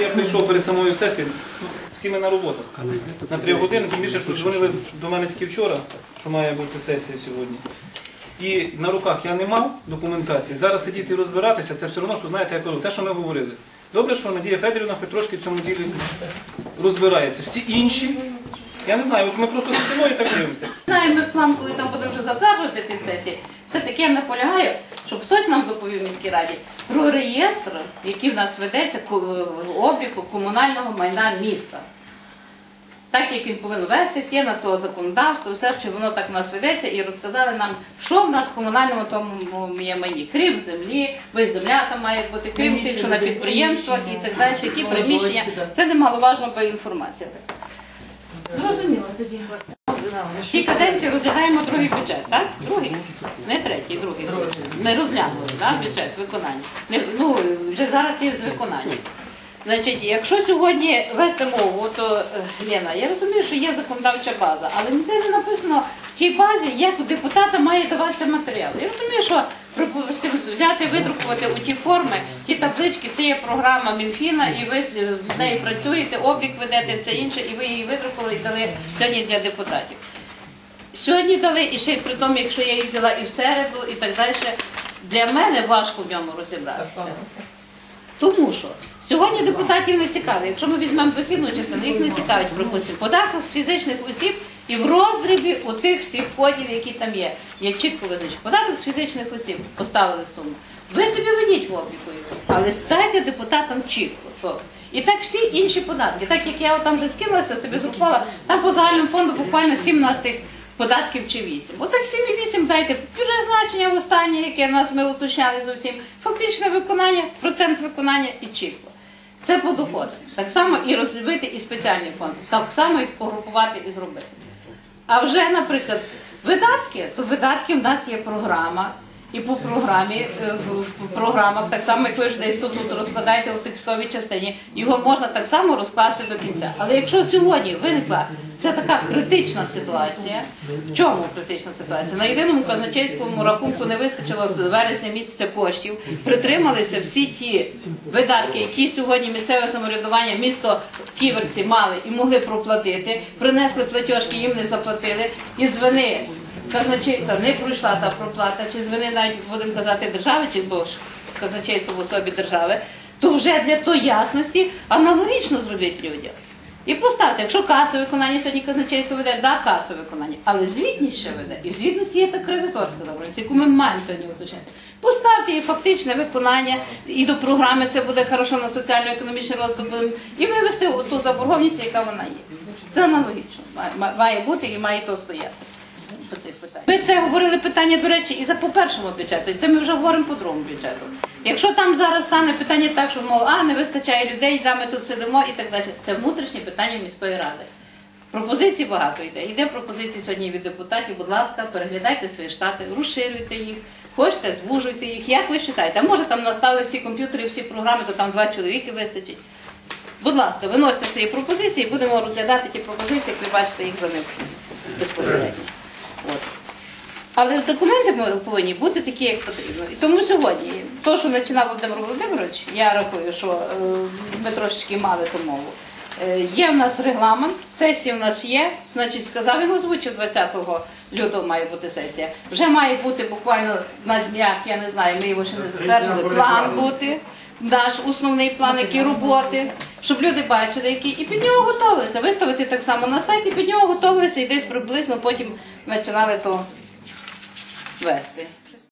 Я прийшов перед самою сесією, ну, всі ми на роботах. На три години, тим більше, що дзвонили до мене тільки вчора, що має бути сесія сьогодні. І на руках я не мав документації. Зараз сидіти і розбиратися, це все одно, що знаєте, я кажу, те, що ми говорили. Добре, що Надія Федорівна хоч трошки в цьому ділі розбирається. Всі інші, я не знаю, от ми просто сидимо і так дивимося. Знаємо ми план, коли там будемо вже затверджувати ці сесії. Все-таки я наполягаю, щоб хтось нам доповів міській раді про реєстр, який в нас ведеться обліку комунального майна міста. Так як він повинен вестись, є на то законодавство, все, що воно так в нас ведеться, і розказали нам, що в нас в комунальному тому є майні, крім землі, бо земля там має бути, крім тих, що на підприємствах і так далі, які приміщення. Це немаловажна інформація. така. Зрозуміло тоді. Всі каденції розглядаємо другий бюджет, так? Другий? Не третій, другий. Ми розглянули так, бюджет виконання. Не, ну, вже зараз є з виконання. Значить, якщо сьогодні вести мову, то е, Лена, я розумію, що є законодавча база, але ніде не написано в тій базі, як депутата має даватися матеріал. Я розумію, що взяти, видрукувати у ті форми, ті таблички, це є програма Мінфіна, і ви з нею працюєте, облік ведете, все інше, і ви її видрукували і дали сьогодні для депутатів. Сьогодні дали, і ще й при тому, якщо я її взяла і в середу, і так далі, для мене важко в ньому розібратися. Тому що сьогодні депутатів не цікавить. Якщо ми візьмемо дохідну частину, їх не цікавить, припустимо, податок з фізичних осіб і в роздрібі у тих всіх кодів, які там є. Є чітко визначено. Податок з фізичних осіб поставили суму. Ви собі ведіть в обліку, його, але стайте депутатам чітко. І так всі інші податки. Так як я там вже скинулася, собі зрахувала, там по загальному фонду буквально 7 нас тих податків чи 8. Отак 7 і 8 дайте призначення останнє, яке нас ми уточняли зовсім. Фактичне виконання, процент виконання і чітко. Це по доходах. Так само і розробити і спеціальний фонд. Так само і погрупувати і зробити. А вже, наприклад, видатки, то видатки в нас є програма. І по програмі, е, в, програмах, так само, як ви ж десь тут, розкладаєте у текстовій частині, його можна так само розкласти до кінця. Але якщо сьогодні виникла це така критична ситуація, в чому критична ситуація? На єдиному казначейському рахунку не вистачило з вересня місяця коштів, притрималися всі ті видатки, які сьогодні місцеве самоврядування, місто Ківерці мали і могли проплатити, принесли платіжки, їм не заплатили, і з вини казначейства не пройшла та проплата, чи з вини навіть будемо казати держави, чи бо ж казначейство в особі держави, то вже для тої ясності аналогічно зробіть людям. І поставте, якщо касове виконання сьогодні казначейство веде, да, касове виконання, але звітність ще веде. І в звітності є та кредиторська заборгованість, яку ми маємо сьогодні уточнити. Поставте їй фактичне виконання, і до програми це буде хорошо на соціально-економічний розвиток, і вивести ту заборгованість, яка вона є. Це аналогічно. Має бути і має то стояти по цих питаннях. Ми це говорили питання, до речі, і за по першому бюджету, і це ми вже говоримо по другому бюджету. Якщо там зараз стане питання так, що мов, а не вистачає людей, да, ми тут сидимо і так далі. Це внутрішнє питання міської ради. Пропозицій багато йде. Йде пропозиції сьогодні від депутатів. Будь ласка, переглядайте свої штати, розширюйте їх. Хочете, звужуйте їх. Як ви вважаєте? А може там наставили всі комп'ютери, всі програми, то там два чоловіки вистачить. Будь ласка, виносьте свої пропозиції, будемо розглядати ті пропозиції, як ви бачите їх за необхідне безпосередньо. От. Але документи повинні бути такі, як потрібно. І тому сьогодні, то, що починав Володимир Володимирович, я рахую, що е, ми трошечки мали ту мову. Е, Є в нас регламент, сесія в нас є, значить, сказав, він озвучив 20 лютого має бути сесія. Вже має бути буквально на днях, я не знаю, ми його ще не затвердили, план бути, наш основний план, які роботи, щоб люди бачили, які, і під нього готувалися. Виставити так само на сайт, і під нього готувалися, і десь приблизно потім починали то вести.